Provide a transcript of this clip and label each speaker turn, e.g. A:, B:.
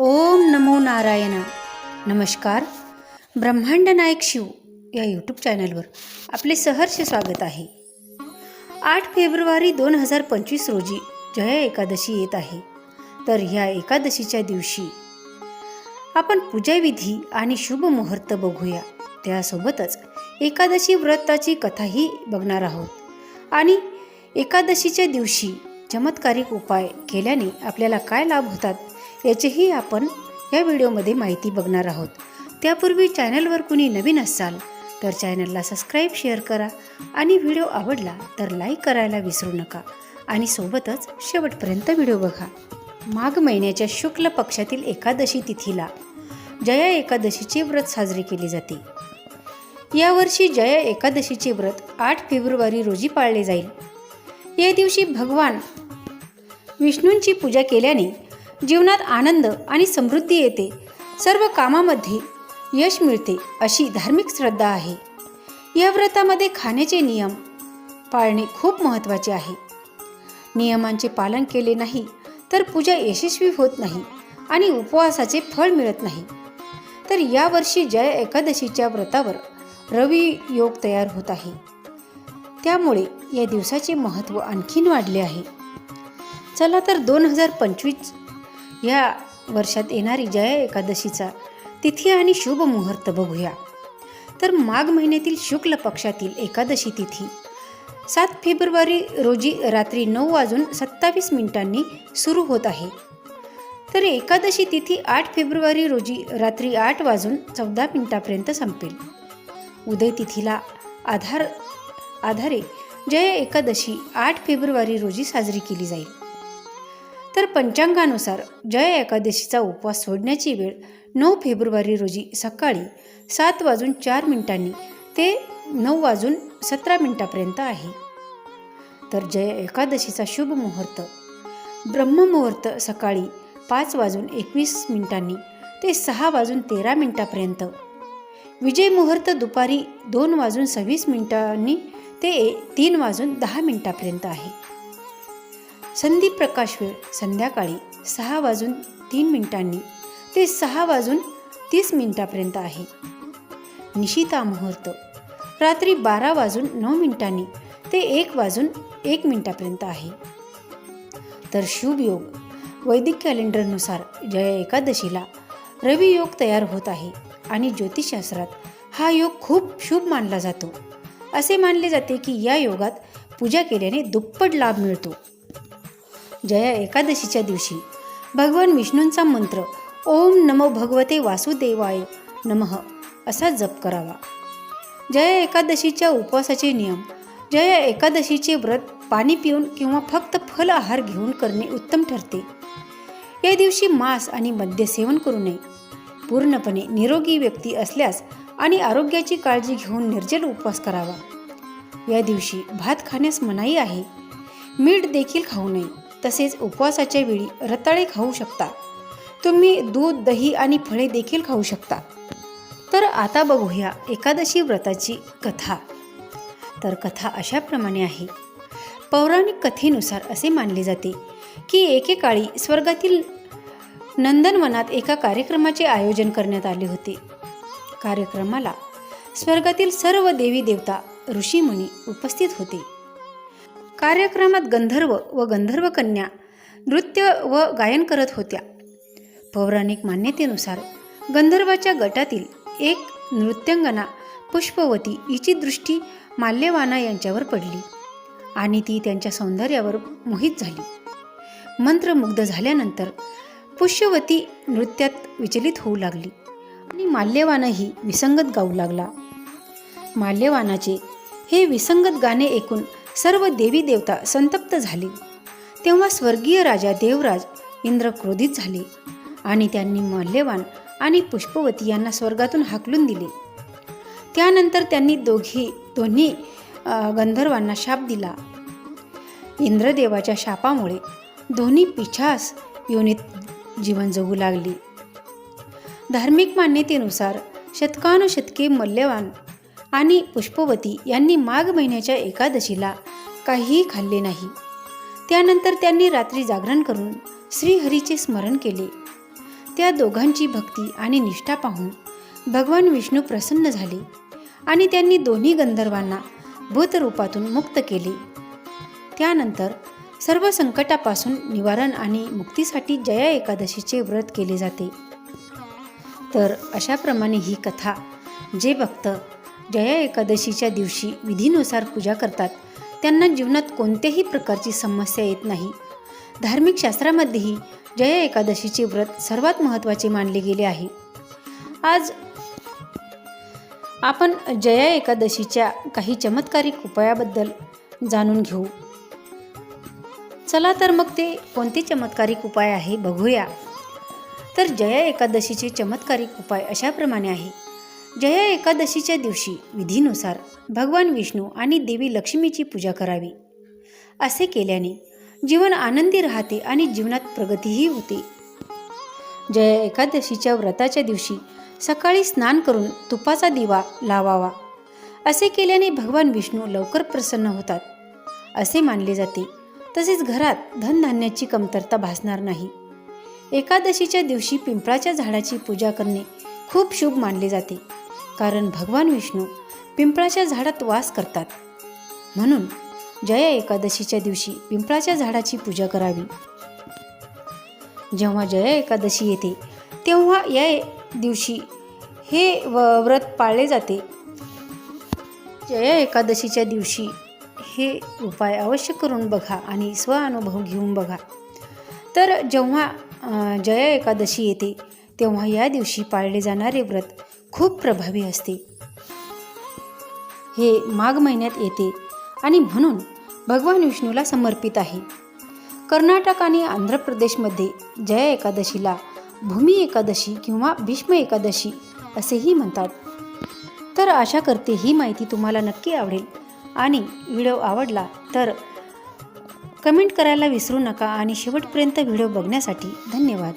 A: ओम नमो नारायणा. नमस्कार. ब्रह्मांड नायक शिव या यूट्यूब चॅनलवर आपले सहर्ष स्वागत आहे. आठ फेब्रुवारी दोन हजार पंचवीस रोजी जया एकादशी येत आहे. तर ह्या एकादशीच्या दिवशी आपण पूजाविधी आणि शुभ मुहूर्त बघूया. त्यासोबतच एकादशी व्रताची कथाही बघणार आहोत. आणि एकादशीच्या दिवशी चमत्कारिक उपाय केल्याने आपल्याला काय लाभ होतात? याचीही आपण या व्हिडिओमध्ये माहिती बघणार आहोत. त्यापूर्वी चॅनलवर कुणी नवीन असाल तर चॅनलला सबस्क्राईब शेअर करा आणि व्हिडिओ आवडला तर लाईक करायला विसरू नका आणि सोबतच शेवटपर्यंत व्हिडिओ बघा. माघ महिन्याच्या शुक्ल पक्षातील एकादशी तिथीला जया एकादशीचे व्रत साजरे केले जाते. यावर्षी जया एकादशीचे व्रत आठ फेब्रुवारी रोजी पाळले जाईल. या दिवशी भगवान विष्णूंची पूजा केल्याने जीवनात आनंद आणि समृद्धी येते. सर्व कामामध्ये यश मिळते अशी धार्मिक श्रद्धा आहे. या व्रतामध्ये खाण्याचे नियम पाळणे खूप महत्त्वाचे आहे. नियमांचे पालन केले नाही तर पूजा यशस्वी होत नाही आणि उपवासाचे फळ मिळत नाही. तर यावर्षी जय एकादशीच्या व्रतावर रवी योग तयार होत आहे. त्यामुळे या दिवसाचे महत्त्व आणखीन वाढले आहे. चला तर दोन हजार पंचवीस या वर्षात येणारी जया एकादशीचा तिथी आणि शुभ मुहूर्त बघूया. तर माघ महिन्यातील शुक्ल पक्षातील एकादशी तिथी. सात फेब्रुवारी रोजी रात्री नऊ वाजून सत्तावीस मिनिटांनी सुरू होत आहे. तर एकादशी तिथी आठ फेब्रुवारी रोजी रात्री आठ वाजून चौदा मिनिटापर्यंत संपेल. उदय तिथीला आधार आधारे जय एकादशी आठ फेब्रुवारी रोजी साजरी केली जाईल. तर पंचांगानुसार जय एकादशीचा उपवास सोडण्याची वेळ नऊ फेब्रुवारी रोजी सकाळी सात वाजून चार मिनिटांनी ते नऊ वाजून सतरा मिनिटापर्यंत आहे. तर जय एकादशीचा शुभ मुहूर्त. ब्रह्ममुहूर्त सकाळी पाच वाजून एकवीस मिनिटांनी ते सहा वाजून तेरा मिनिटापर्यंत. विजय मुहूर्त दुपारी दोन वाजून सव्वीस मिनिटांनी ते तीन वाजून दहा मिनिटापर्यंत आहे. संदीप प्रकाश वेळ संध्याकाळी सहा वाजून तीन मिनिटांनी. ते सहा वाजून तीस मिनिटापर्यंत आहे. निशिता मुहूर्त. रात्री बारा वाजून नऊ मिनिटांनी ते एक वाजून एक मिनिटापर्यंत आहे. तर शुभ योग. वैदिक कॅलेंडरनुसार जया एकादशीला रवी योग तयार होत आहे आणि ज्योतिषशास्त्रात हा योग खूप शुभ मानला जातो. असे मानले जाते की या योगात पूजा केल्याने दुप्पट लाभ मिळतो. जया एकादशीच्या दिवशी. भगवान विष्णूंचा मंत्र ओम नमो भगवते वासुदेवाय नमः असा जप करावा. जया एकादशीच्या उपवासाचे नियम जया एकादशीचे व्रत पाणी पिऊन किंवा फक्त फल आहार घेऊन करणे उत्तम ठरते. या दिवशी मांस आणि मद्य सेवन करू नये. पूर्णपणे निरोगी व्यक्ती असल्यास आणि आरोग्याची काळजी घेऊन निर्जल उपवास करावा. या दिवशी भात खाण्यास मनाई आहे. मीठ देखील खाऊ नये. तसेच उपवासाच्या वेळी रताळे खाऊ शकता. तुम्ही दूध दही आणि फळे देखील खाऊ शकता. तर आता बघूया एकादशी व्रताची कथा. तर कथा अशाप्रमाणे आहे. पौराणिक कथेनुसार असे मानले जाते की एकेकाळी स्वर्गातील नंदनवनात एका कार्यक्रमाचे आयोजन करण्यात आले होते. कार्यक्रमाला स्वर्गातील सर्व देवी देवता ऋषीमुनी उपस्थित होते. कार्यक्रमात गंधर्व व गंधर्व कन्या नृत्य व गायन करत होत्या. पौराणिक मान्यतेनुसार गंधर्वाच्या गटातील एक नृत्यांगना पुष्पवती हिची दृष्टी माल्यवाना यांच्यावर पडली आणि ती त्यांच्या सौंदर्यावर मोहित झाली. मंत्रमुग्ध झाल्यानंतर पुष्यवती नृत्यात विचलित होऊ लागली आणि माल्यवानही विसंगत गाऊ लागला. माल्यवानाचे हे विसंगत गाणे ऐकून सर्व देवी देवता संतप्त झाले. तेव्हा स्वर्गीय राजा देवराज इंद्र क्रोधित झाले आणि त्यांनी माल्यवान आणि पुष्पवती यांना स्वर्गातून हाकलून दिले. त्यानंतर त्यांनी दोघी दोन्ही गंधर्वांना शाप दिला. इंद्रदेवाच्या शापामुळे दोन्ही पिछास योनीत जीवन जगू लागली. धार्मिक मान्यतेनुसार शतकानुशतके मल्यवान आणि पुष्पवती यांनी माघ महिन्याच्या एकादशीला काहीही खाल्ले नाही. त्यानंतर त्यांनी रात्री जागरण करून श्रीहरीचे स्मरण केले. त्या दोघांची भक्ती आणि निष्ठा पाहून भगवान विष्णू प्रसन्न झाले आणि त्यांनी दोन्ही गंधर्वांना भूतरूपातून मुक्त केले. त्यानंतर सर्व संकटापासून निवारण आणि मुक्तीसाठी जया एकादशीचे व्रत केले जाते. तर अशाप्रमाणे ही कथा जे भक्त जया एकादशीच्या दिवशी विधीनुसार पूजा करतात त्यांना जीवनात कोणत्याही प्रकारची समस्या येत नाही. धार्मिक शास्त्रामध्येही जया एकादशीचे व्रत सर्वात महत्त्वाचे मानले गेले आहे. आज आपण जया एकादशीच्या काही चमत्कारिक उपायाबद्दल जाणून घेऊ. चला तर मग ते कोणते चमत्कारिक उपाय आहे बघूया. तर जया एकादशीचे चमत्कारिक उपाय अशाप्रमाणे आहे. जया एकादशीच्या दिवशी विधीनुसार भगवान विष्णू आणि देवी लक्ष्मीची पूजा करावी. असे केल्याने जीवन आनंदी राहते आणि जीवनात प्रगतीही होते. जया एकादशीच्या व्रताच्या दिवशी सकाळी स्नान करून तुपाचा दिवा लावावा. असे केल्याने भगवान विष्णू लवकर प्रसन्न होतात. असे मानले जाते. तसेच घरात धनधान्याची कमतरता भासणार नाही. एकादशीच्या दिवशी पिंपळाच्या झाडाची पूजा करणे खूप शुभ मानले जाते. कारण भगवान विष्णू पिंपळाच्या झाडात वास करतात. म्हणून जया एकादशीच्या दिवशी पिंपळाच्या झाडाची पूजा करावी. जेव्हा जया एकादशी येते तेव्हा या दिवशी हे व व्रत पाळले जाते. जया एकादशीच्या दिवशी हे उपाय अवश्य करून बघा आणि स्व अनुभव घेऊन बघा. तर जेव्हा जया एकादशी येते तेव्हा या दिवशी पाळले जाणारे व्रत खूप प्रभावी असते. हे माघ महिन्यात येते आणि म्हणून भगवान विष्णूला समर्पित आहे. कर्नाटक आणि आंध्र प्रदेशमध्ये जया एकादशीला भूमी एकादशी किंवा भीष्म एकादशी असेही म्हणतात. तर आशा करते ही माहिती तुम्हाला नक्की आवडेल. आणि व्हिडिओ आवडला तर कमेंट करायला विसरू नका आणि शेवटपर्यंत व्हिडिओ बघण्यासाठी धन्यवाद.